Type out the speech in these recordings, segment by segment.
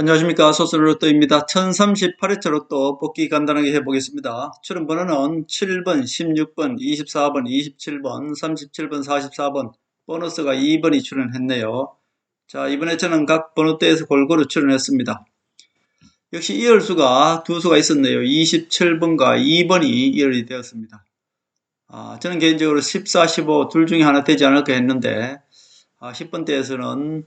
안녕하십니까 소스 로또입니다. 1038회차 로또 뽑기 간단하게 해보겠습니다. 출연 번호는 7번, 16번, 24번, 27번, 37번, 44번 보너스가 2번이 출연했네요. 자 이번에 저는 각 번호대에서 골고루 출연했습니다. 역시 이열수가 두 수가 있었네요. 27번과 2번이 이열이 되었습니다. 아, 저는 개인적으로 14, 15 둘 중에 하나 되지 않을까 했는데 아, 10번대에서는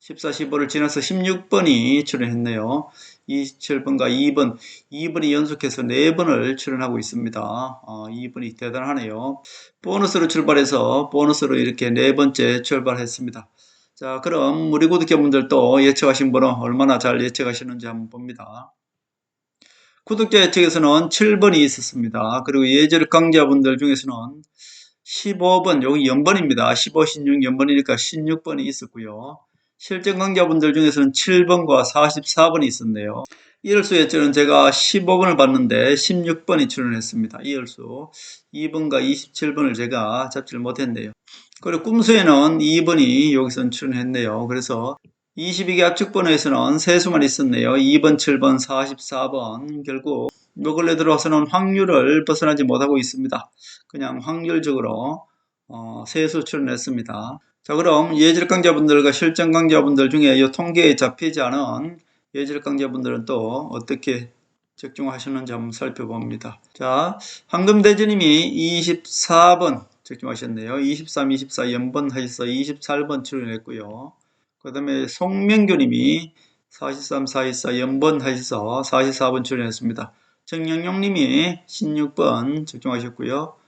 14, 15를 지나서 16번이 출연했네요. 27번과 2번, 2번이 연속해서 4번을 출연하고 있습니다. 어, 2번이 대단하네요. 보너스로 출발해서 보너스로 이렇게 네 번째 출발했습니다. 자, 그럼 우리 구독자분들도 예측하신 번호 얼마나 잘 예측하시는지 한번 봅니다. 구독자 예측에서는 7번이 있었습니다. 그리고 예절 강자분들 중에서는 15번, 여기 0번입니다. 15, 16, 0번이니까 16번이 있었고요. 실전 강자분들 중에서는 7번과 44번이 있었네요. 이열수 예절은 제가 15번을 봤는데 16번이 출연했습니다. 이열수 2번과 27번을 제가 잡지를 못했네요. 그리고 꿈수에는 2번이 여기서 출연했네요. 그래서 22개 압축번호에서는 세 수만 있었네요. 2번, 7번, 44번. 결국 요 근래 들어와서는 확률을 벗어나지 못하고 있습니다. 그냥 확률적으로 어, 세수 출연했습니다. 자 그럼 예절 강자분들과 실전 강자분들 중에 이 통계에 잡히지 않은 예절 강자분들은 또 어떻게 적중하셨는지 한번 살펴봅니다. 자 황금대전님이 24번 적중하셨네요. 23, 24 연번 하셔서 28번 출연했고요. 그 다음에 송명교님이 43, 44 연번 하셔서 44번 출연했습니다. 정영용님이 16번 적중하셨고요.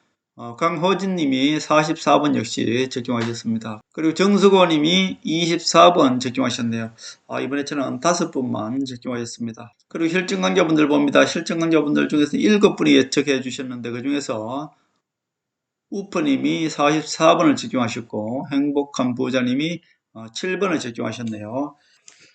어, 강호진 님이 44번 역시 적중하셨습니다. 그리고 정수고 님이 24번 적중하셨네요. 아, 이번에 저는 5분만 적중하셨습니다. 그리고 실증강자분들 봅니다. 실증강자분들 중에서 7분이 예측해 주셨는데 그 중에서 우퍼님이 44번을 적중하셨고 행복한 부자님이 7번을 적중하셨네요.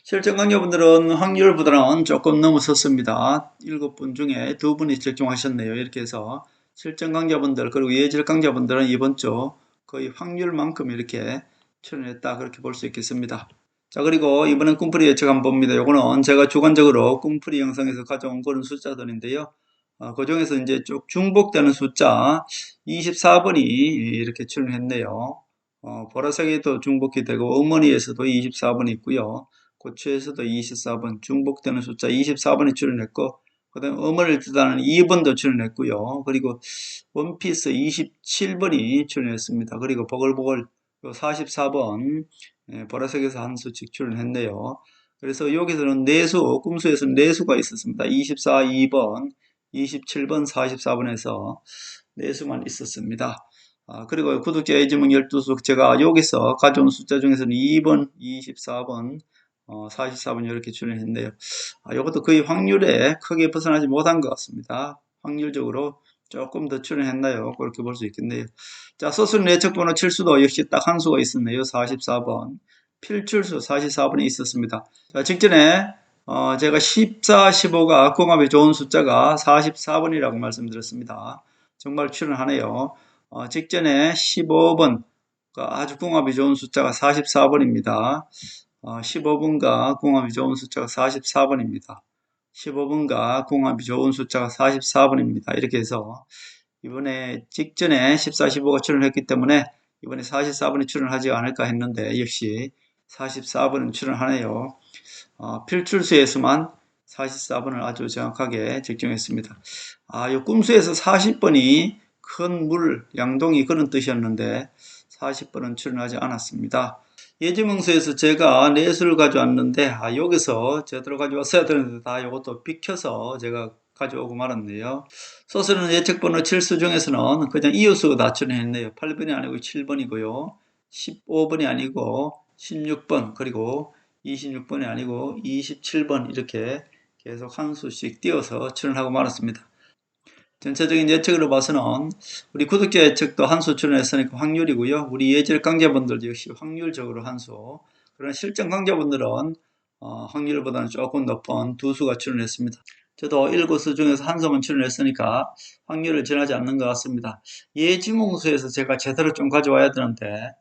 실전강자분들은 확률보다는 조금 넘어섰습니다. 7분 중에 2분이 적중하셨네요. 이렇게 해서 실전 강자분들 그리고 예절 강자분들은 이번 주 거의 확률만큼 이렇게 출연했다 그렇게 볼 수 있겠습니다. 자 그리고 이번엔 꿈풀이 예측 한번 봅니다. 요거는 제가 주관적으로 꿈풀이 영상에서 가져온 그런 숫자들인데요. 어, 그 중에서 이제 쭉 중복되는 숫자 24번이 이렇게 출연했네요. 어, 보라색에도 중복이 되고 어머니에서도 24번이 있고요. 고추에서도 24번 중복되는 숫자 24번이 출연했고 그 다음에 어머니를 뜻하는 2번도 출연했고요. 그리고 원피스 27번이 출연했습니다. 그리고 보글보글 44번 예, 보라색에서 한 수씩 출연했네요. 그래서 여기서는 내수, 꿈수에서는 내수가 있었습니다. 24, 2번, 27번, 44번에서 내수만 있었습니다. 아, 그리고 구독자 예지문 12수 제가 여기서 가져온 숫자 중에서는 2번, 24번, 어, 44분 이렇게 출연했는데요. 아, 이것도 거의 확률에 크게 벗어나지 못한 것 같습니다. 확률적으로 조금 더 출연했나요? 그렇게 볼 수 있겠네요. 자, 소수는 예측번호 칠수도 역시 딱 한 수가 있었네요. 44번. 필출수 44번이 있었습니다. 자, 직전에 어, 제가 14, 15가 궁합이 좋은 숫자가 44번이라고 말씀드렸습니다. 정말 출연하네요. 어, 직전에 15번 아주 궁합이 좋은 숫자가 44번입니다. 15분과 어, 궁합이 좋은 숫자가 44번입니다. 15분과 궁합이 좋은 숫자가 44번입니다. 이렇게 해서 이번에 직전에 14, 15가 출연했기 때문에 이번에 44번이 출연하지 않을까 했는데 역시 44번은 출연하네요. 어, 필출수에서만 44번을 아주 정확하게 적정했습니다. 아, 이 꿈수에서 40번이 큰 물, 양동이 그런 뜻이었는데 40번은 출연하지 않았습니다. 예지명서에서 제가 내수를 가져왔는데 아 여기서 제대로 가져왔어야 되는데 다 이것도 비켜서 제가 가져오고 말았네요. 소스는 예측번호 7수 중에서는 그냥 이웃수가 낮춰냈네요. 8번이 아니고 7번이고요. 15번이 아니고 16번 그리고 26번이 아니고 27번 이렇게 계속 한 수씩 띄어서 출연하고 말았습니다. 전체적인 예측으로 봐서는 우리 구독자 예측도 한수 출연했으니까 확률이고요. 우리 예절 강자분들도 역시 확률적으로 한 수. 그런 실전 강자분들은 어, 확률보다는 조금 높은 두 수가 출연했습니다. 저도 일곱 수 중에서 한 수만 출연했으니까 확률을 지나지 않는 것 같습니다. 예지몽수에서 제가 제대로 좀 가져와야 되는데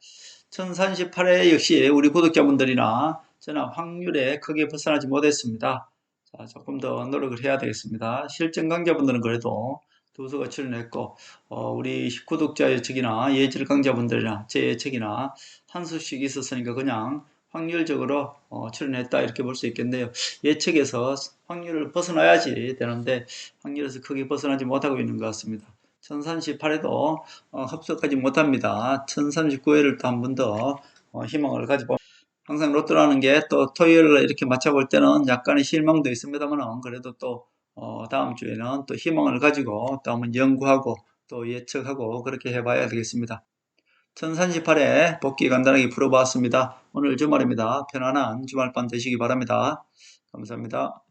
1038회 역시 우리 구독자분들이나 저는 확률에 크게 벗어나지 못했습니다. 자, 조금 더 노력을 해야 되겠습니다. 실전 강좌분들은 그래도 두 수가 출연했고, 어, 우리 구독자 예측이나 예질 강좌분들이나 제 예측이나 한 수씩 있었으니까 그냥 확률적으로 어, 출연했다 이렇게 볼 수 있겠는데요. 예측에서 확률을 벗어나야지 되는데 확률에서 크게 벗어나지 못하고 있는 것 같습니다. 1038에도 어, 합격하지 못합니다. 1039회를 또 한 번더 어, 희망을 가지고 항상 로또라는 게 또 토요일을 이렇게 맞춰볼 때는 약간의 실망도 있습니다만 그래도 또 어, 다음 주에는 또 희망을 가지고 또 한번 연구하고 또 예측하고 그렇게 해봐야 되겠습니다. 1038회 복귀 간단하게 풀어보았습니다. 오늘 주말입니다. 편안한 주말 밤 되시기 바랍니다. 감사합니다.